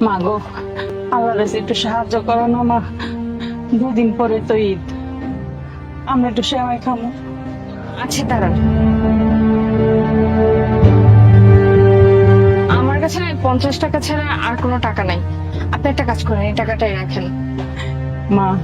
মা গো আল্লাহর একটু সাহায্য করো না মা। দুদিন পরে তো ঈদ। আমরা একটু সেমাই খামো। আচ্ছা দাঁড়ান। আমার কাছে না পঞ্চাশ টাকা ছাড়া আর কোনো টাকা নাই। আপনি একটা কাজ করেন এই টাকাটাই রাখেন। মা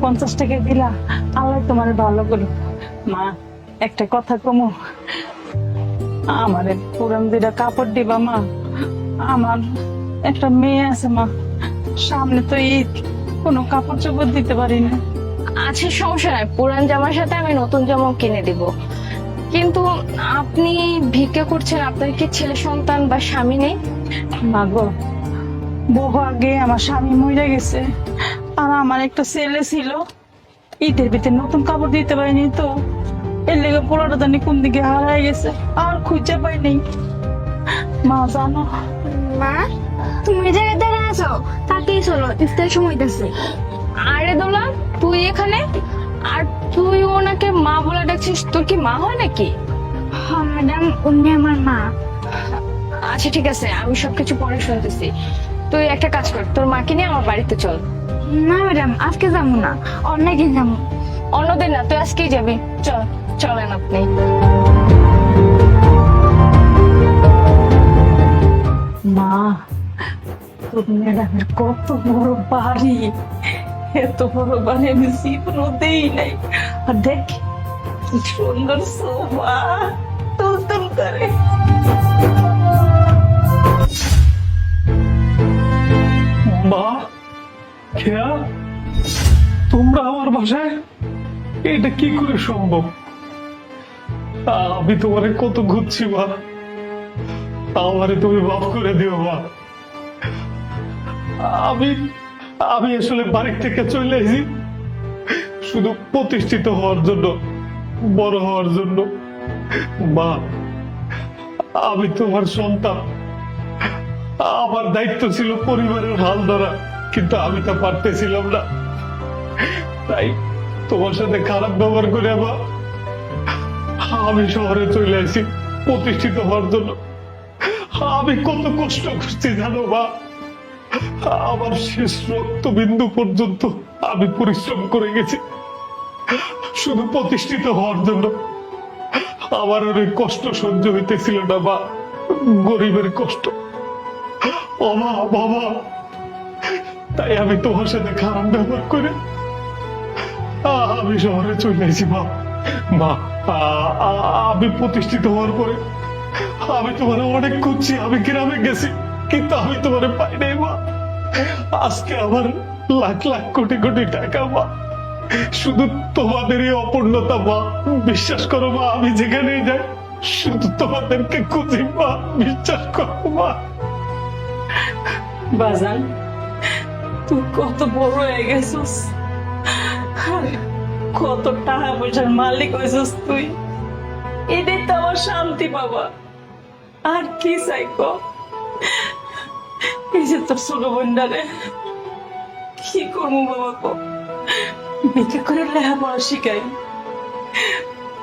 পঞ্চাশ টাকা দিলা আল্লাহ তোমার ভালো করো মা একটা কথা কমো। আমারে পুরান দুইটা কাপড় দিবা মা। আমার একটা মেয়ে আছে মা। সামনে তো ঈদ। কোনো কাপড় চোপড় দিতে পারি না আচ্ছা সমস্যা নাই। পুরান জামার সাথে আমি নতুন জামাও কিনে দিব। কিন্তু আপনি ভিক্ষা করছেন আপনার কি ছেলে সন্তান বা স্বামী নেই? মা গো বহু আগে আমার স্বামী মরে গেছে। আর আমার একটা ছেলে ছিল। ঈদের ভিতরে নতুন কাপড় দিতে পারিনি তো। এর লেগে পোলাটা জানি কোন দিকে হারাই গেছে। আর খুঁজে পাই নেই। মা জানো? মা? তুমি এই জায়গায় আছো তাকেই চলো ইফতার সময় দিচ্ছে আরে দোলা তুই এখানে? আর তুই ওনাকে মা বলে ডাকছিস তোর কি মা হয় নাকি? হ্যাঁ ম্যাডাম উনি আমার মা। আচ্ছা ঠিক আছে আমি সবকিছু পরে শুনতেছি। তুই একটা কাজ কর তোর মাকে নিয়ে আমার বাড়িতে চল। না ম্যাডাম আজকে যাব না অন্যদিন যাব। অন্যদিন না তুই আজকেই যাবি। চল চলেন আপনি। মা তোর ম্যাডামের কত বড় বাড়ি। এত বড় বাড়ি আমি জীবনও দেই নাই। আর দেখ, কি সুন্দর করে। মা, খেয়া, তোমরা আমার বাসায়? এটা কি করে সম্ভব? আমি তোমারে কত ঘুরছি মা। আমারে তুমি মাফ করে দিও, মা। আমি আমি আসলে বাড়ি থেকে চলে এসেছি। শুধু প্রতিষ্ঠিত হওয়ার জন্য, বড় হওয়ার জন্য। মা, আমি তোমার সন্তান। আমার দায়িত্ব ছিল পরিবারের হাল ধরা, কিন্তু আমি তা পারতেছিলাম না। তাই তোমার সাথে খারাপ ব্যবহার করে আবার আমি শহরে চলে আসি, প্রতিষ্ঠিত হওয়ার জন্য। আমি কত কষ্ট করছি জানো বা আমার শেষ রক্তবিন্দু পর্যন্ত আমি পরিশ্রম করে গেছি। শুধু প্রতিষ্ঠিত হওয়ার জন্য। আমার ওই কষ্ট সহ্য হইতেছিল না বা গরিবের কষ্ট। বাবা বাবা। তাই আমি তোমার সাথে খারাপ ব্যবহার করে আমি শহরে চলে এসেছি মা। মা আমি প্রতিষ্ঠিত হওয়ার পরে আমি তোমার অনেক খুঁজছি, আমি গ্রামে গেছি। কিন্তু আমি তোমার পাই নাই, মা। আজকে আমার লাখ লাখ কোটি কোটি টাকা, মা। শুধু তোমাদের এই অপূর্ণতা, মা। বিশ্বাস করো, মা, আমি যেখানে যাই, শুধু তোমাদেরকে খুঁজি, মা। বিশ্বাস করো, মা। বাজান, তুই কত বড় হয়ে গেছিস। কত টাকা পয়সার মালিক হয়েছিস তুই। এটাই তো আমার শান্তি, বাবা। আর কি চাইকো এই যে তোর ছোট বোনটারে কি করব বাবা কো বিক্রি করে লেখাপড়া শিখাই।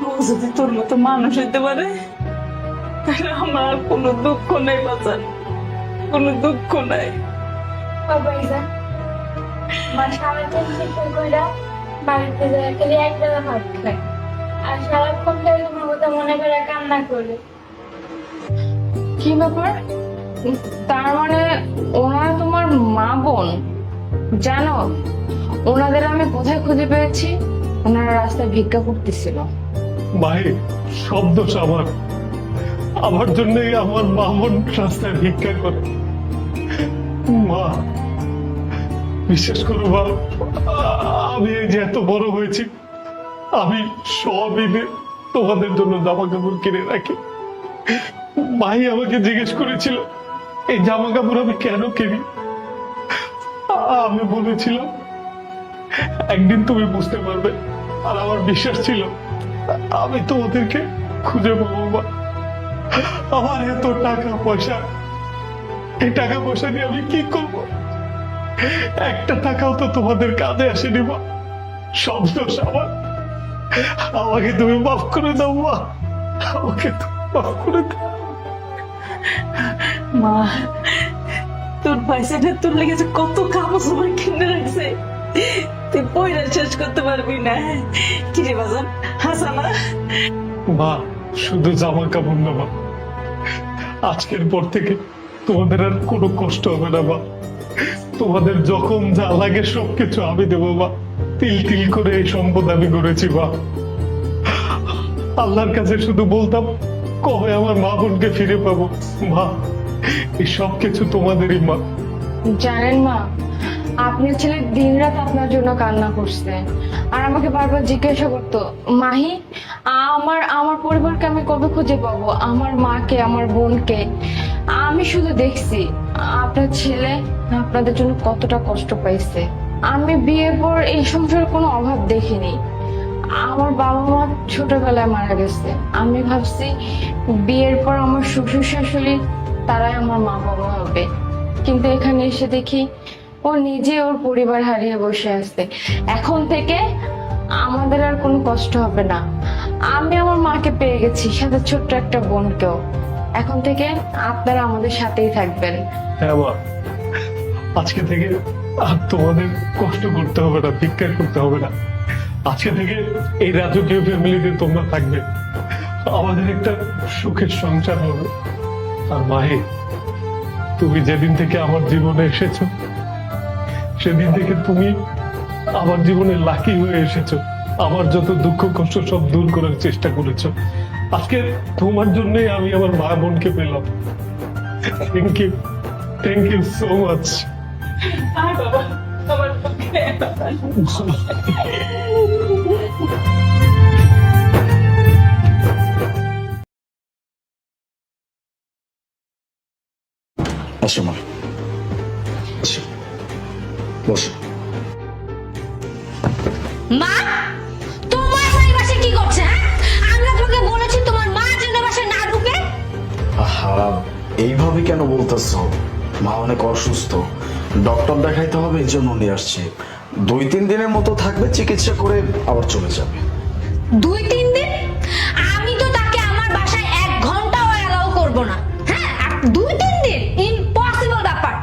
ও যদি তোর মতো মানুষ হইতে পারে তাহলে আমার আর কোনো দুঃখ নেই কোনো দুঃখ নাই। বাড়িতে যায় খালি এক বেলা ভাত খায়। আর সারাক্ষণ খালি তোমার কথা মনে করে কান্না করে। কি ব্যাপার? তার মানে ওনারা তোমার মা বোন, জানো? ওনাদের আমি কোথায় খুঁজে পেয়েছি? ওনারা রাস্তায় ভিক্ষা করতেছিল। ভাই সব দোষ আমার। আমার জন্যই আমার মা বোন রাস্তায় ভিক্ষা করে। মা, বিশ্বাস করো মা, আমি এই যে এত বড় হয়েছি, আমি সব তোমাদের জন্য জামা কাপড় কিনে রাখি। ভাই আমাকে জিজ্ঞেস করেছিল এই জামা কাপড় আমি কেন কিনি? আমি বলেছিলাম, একদিন তুমি বুঝতে পারবে, আর আমার বিশ্বাস ছিল, আমি তোমাদেরকে খুঁজে পাবো মা আমার এত টাকা পয়সা, এই টাকা পয়সা দিয়ে আমি কি করব? একটা টাকাও তো তোমাদের কাজে আসেনি মা। সব দোষ আমার। আমাকে তুমি মাফ করে দাও মা। আমাকে তুমি মাফ করে দাও। মা, তোর পয়সাটা, তোর লেগেছে কত কিনে রাখছে। তুই পয়সা শেষ করতে পারবি না। কিরে বাজান? হাসানা মা, শুধু জামা কাপড় না, মা। আজকের পর থেকে তোমাদের আর কোনো কষ্ট হবে না, মা। তোমাদের যখন যা লাগে সবকিছু আমি দেবো, মা। তিল তিল করে এই সম্পদ আমি করেছি মা। আল্লাহর কাছে শুধু বলতাম কবে আমার মা বোনকে ফিরে পাবো? মা, এই সব কিছু তোমাদেরই মা। জানেন মা, আপনার ছেলে দিনরাত আপনার জন্য কান্না করছে। আর আমাকে বারবার জিজ্ঞাসা করতো, মাহি, আমার আমার পরিবারকে আমি কবে খুঁজে পাবো? আমার মাকে, আমার বোনকে? আমি শুধু দেখছি, আপনার ছেলে আপনাদের জন্য কতটা কষ্ট পাইছে। আমি বিয়ের পর এই সংসারের কোনো অভাব দেখিনি। আমার বাবা মা ছোটবেলায় মারা গেছে। আমি ভাবছি বিয়ের পর আমার শ্বশুর শাশুড়ি তারাই আমার মা বাবা হবে। কিন্তু এখানে এসে দেখি ও নিজে ওর পরিবার হারিয়ে বসে আছে। এখন থেকে আমাদের আর কোনো কষ্ট হবে না। আমি আমার মাকে পেয়ে গেছি, সাথে ছোট্ট একটা বোনকেও। এখন থেকে আপনারা আমাদের সাথেই থাকবেন। হ্যাঁ আজকে থেকে আর তোমাদের কষ্ট করতে হবে না, ভিক্ষা করতে হবে না। আজকে থেকে এই রাজকীয় ফ্যামিলিতে তোমরা থাকবে। আমাদের একটা সুখের সংসার হবে। আর মাহে, তুমি যেদিন থেকে আমার জীবনে এসেছ, সেদিন থেকে তুমি আমার জীবনে লাকি হয়ে এসেছ। আমার যত দুঃখ, কষ্ট সব দূর করার চেষ্টা করেছ। আজকে তোমার জন্যই আমি আমার মা বোনকে পেলাম। Thank you thank you so much বাবা। আসো মা। আসো। বসো। মা তোমার মা এই বাসায় কি করছে হ্যাঁ? আমরা তোমাকে বলেছি তোমার মা যেন না ঢুকে। আহা এইভাবে কেন বলতেছো? মা অনেক অসুস্থ। ডক্টর দেখাইতে হবে এই জন্য নিয়ে আসছে। দুই তিন দিনের মতো থাকবে চিকিৎসা করে আবার চলে যাবে। দুই তিন দিন? আমি তো তাকে আমার বাসায় এক ঘন্টাও অ্যালাউ করব না। হ্যাঁ আর দুই তিন দিন? ইম্পসিবল ব্যাপার।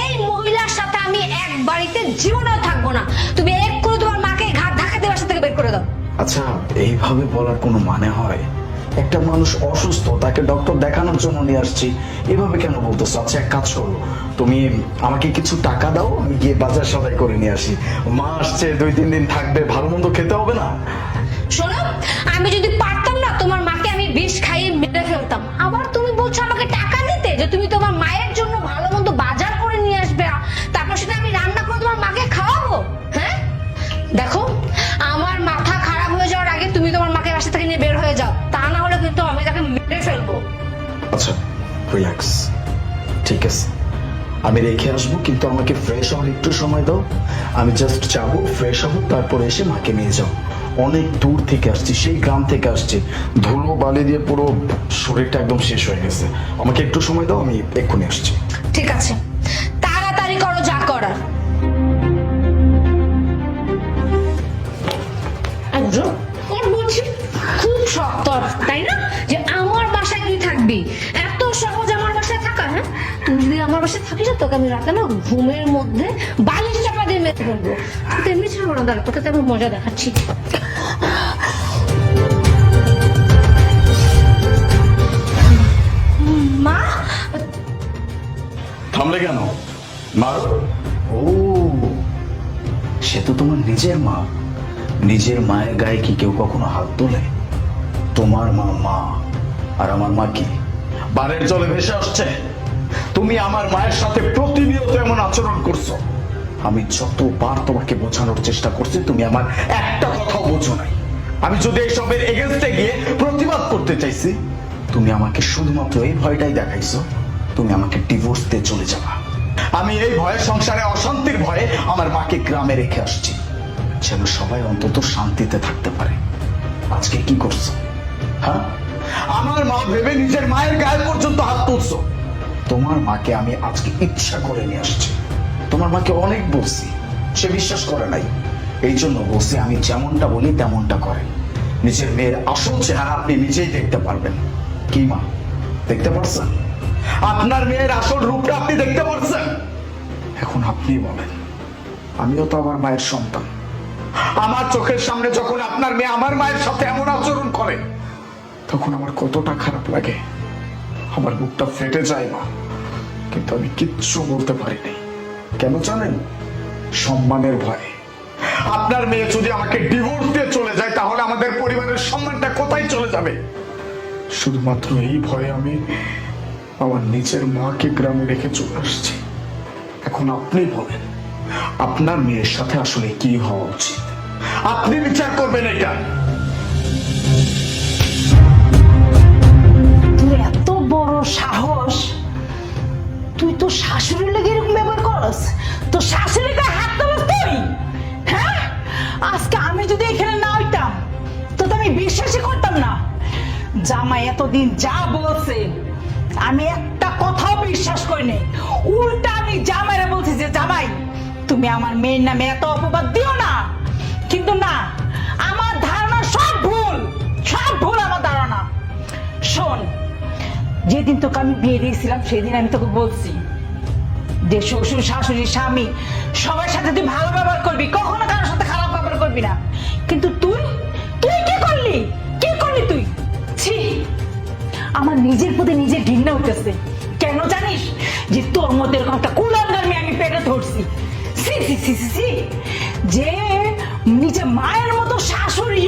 এই মহিলার সাথে আমি এক বাড়িতে জীবনেও থাকব না। তুমি এক্ষুনি তোমার মাকে ঘাট ধাক্কাতে বাসা থেকে বের করে দাও। আচ্ছা এইভাবে বলার কোনো মানে হয়? একটা মানুষ অসুস্থ, তাকে ডক্টর দেখানোর জন্য নিয়ে আসছি। এভাবে কেন বলতেছো? আচ্ছা এক কাজ করো। তুমি আমাকে কিছু টাকা দাও, আমি গিয়ে বাজার সদাই করে নিয়ে আসি। মা আসছে, দুই, তিন দিন থাকবে ভালো মন্দ খেতে হবে না? শোনো, আমি যদি পারতাম না, তোমার মাকে আমি বিষ খাইয়ে মেরে ফেলতাম। আবার আমি রেখে আসব, কিন্তু আমাকে ফ্রেশ হওয়ার একটু সময় দাও। আমি জাস্ট যাব ফ্রেশ হব, তারপরে এসে মাকে নিয়ে যাও। অনেক দূর থেকে আসছি, সেই গ্রাম থেকে আসছি। ধুলো বালি দিয়ে পুরো শরীরটা একদম শেষ হয়ে গেছে। আমাকে একটু সময় দাও, আমি এক্ষুনি আসছি। ঠিক আছে। তাড়াতাড়ি করো যা করার। যদি আমার বাসায় থাকিস তোকে আমি রাতে না ঘুমের মধ্যে বালিশ চাপা দিয়ে ফেলব। তুই তো এমনি ছাড়বো না, দাঁড়া, তোকে তো আমি মজা দেখাচ্ছি। মা? থামলে কেন? মা? ও, সে তো তোমার নিজের মা। নিজের মায়ের গায়ে কি কেউ কখনো হাত তোলে? তোমার মা মা, আর আমার মা কি? বারের জলে ভেসে আসছে। তুমি আমার মায়ের সাথে প্রতিনিয়ত এমন আচরণ করছ। আমি যতবার তোমাকে বোঝানোর চেষ্টা করছি, তুমি আমার একটা কথা বোঝো নাই। আমি যদি এইসবের এগেনস্টে গিয়ে প্রতিবাদ করতে চাইছি, তুমি আমাকে শুধুমাত্র এই ভয়টাই দেখাইছো, তুমি আমাকে ডিভোর্স দিয়ে চলে যাবা। আমি এই ভয়ে, সংসারে অশান্তির ভয়ে আমার মাকে গ্রামে রেখে আসছি, যেন সবাই অন্তত শান্তিতে থাকতে পারে। আজকে কি করছ? হ্যাঁ? আমার মা ভেবে নিজের মায়ের গায়ে পর্যন্ত হাত তুলছো। তোমার মাকে আমি আজকে ইচ্ছা করে নিয়ে আসছি। তোমার মাকে অনেক বলছি, সে বিশ্বাস করে নাই। এই জন্য বলছি, আমি যেমনটা বলি, তেমনটা করে। নিজের মেয়ের আসল চেহারা আপনি নিজেই দেখতে পারবেন। কি মা, দেখতে পারছেন? আপনার মেয়ের আসল রূপটা আপনি দেখতে পারছেন? এখন আপনি বলেন, আমিও তো আমার মায়ের সন্তান। আমার চোখের সামনে যখন আপনার মেয়ে আমার মায়ের সাথে এমন আচরণ করে, তখন আমার কতটা খারাপ লাগে। আমার বুকটা ফেটে যায় মা। কিন্তু আমি কিচ্ছু বলতে পারিনি। কেন জানেন? সম্মানের ভয়ে। আপনার মেয়ে যদি আমাকে ডিভোর্স দিয়ে চলে যায়, তাহলে আমাদের পরিবারের সম্মানটা কোথায় চলে যাবে? শুধুমাত্র এই ভয়ে আমি আমার নিজের মাকে গ্রামে রেখে চলে আসছি। এখন আপনি বলেন, আপনার মেয়ের সাথে আসলে কি হওয়া উচিত? আপনি বিচার করবেন এটা। এত বড় সাহস। তুই তো শাশুড়ির লেগে এরকম ব্যবহার করস? তো শাশুড়ির গায়ে হাত দেবস তুই? হ্যাঁ? আজকে আমি যদি এখানে না হইতাম তো আমি বিশ্বাসই করতাম না। জামাই এতদিন যা বলছে, আমি একটা কথাও বিশ্বাস করি করিনি উল্টা আমি জামাইরা বলছি যে, জামাই, তুমি আমার মেয়ের নামে এত অপবাদ দিও না। কিন্তু না যেদিন তোকে আমি বিয়ে দিয়েছিলাম, সেদিন আমি তোকে বলছি যে শ্বশুর, শাশুড়ি, স্বামী, সবার সাথে তুই ভালো ব্যবহার করবি, কখনো কারোর সাথে খারাপ ব্যবহার করবি না। কিন্তু তুই তুই কি করলি? কি করলি তুই? ছি, আমার নিজের প্রতি নিজের ঘৃণা উঠেছে। কেন জানিস যে তোর মধ্যে এরকম একটা কুলাঙ্গার মেয়ে আমি পেটে ধরছি? সি সি সি সি যে নিজে মায়ের মতো শাশুড়ি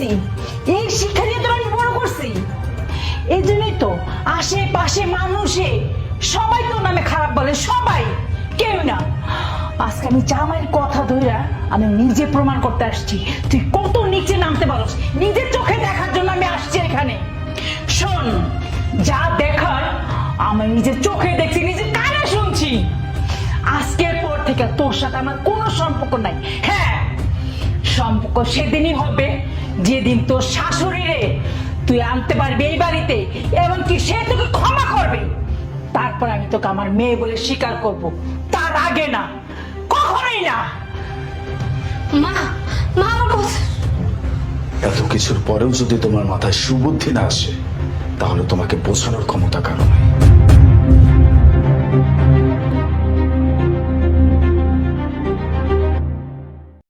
দিচ্ছি এই শিক্ষা দিয়ে তোর আমি বড় করছি। এই জন্যই তো আশেপাশে মানুষে সবাই তোর নামে খারাপ বলে, সবাই, কেউ না। আজকে আমি জামাইয়ের কথা ধইরা আমি নিজে প্রমাণ করতে আসছি। তুই কত নিচে নামতে পারস? নিজের চোখে দেখার জন্য আমি আসছি এখানে। শোন, যা দেখার আমি নিজের চোখে দেখছি, নিজের কানে শুনছি। আজকের পর থেকে তোর সাথে আমার কোনো সম্পর্ক নাই। হ্যাঁ সম্পর্ক সেদিনই হবে। যেদিন তোর শাশুড়ি রে তুই আনতে পারবি এই বাড়িতে এবং কি সে তোকে ক্ষমা করবে। তারপর আমি তোকে আমার মেয়ে বলে স্বীকার করব। তার আগে না কখনোই না। মা মা আমার কথা এত কিছুর পরেও যদি তোমার মাথায় সুবুদ্ধি না আসে তাহলে তোমাকে বোঝানোর ক্ষমতা কারও নাই।